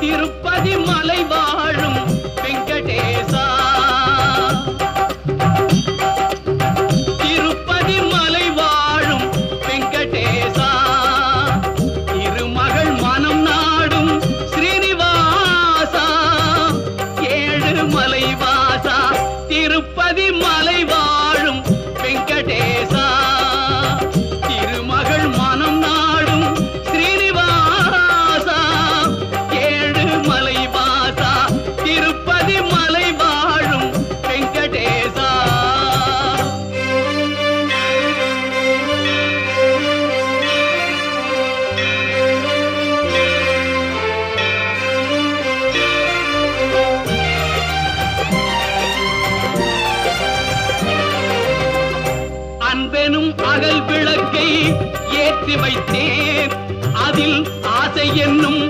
திருப்பதி மலை வாழும் வெங்கடேசா. திருப்பதி மலை வாழும் வெங்கடேசா. இருமகள் மனம் நாடும் ஸ்ரீனிவாசா. ஏழு மலை வாசா. திருப்பதி மலை திருப்பதி மலை வாழும் வெங்கடேசா. அன்பெனும் அகல் விளக்கை ஏற்றி வைத்தேன். அதில் ஆசை என்னும்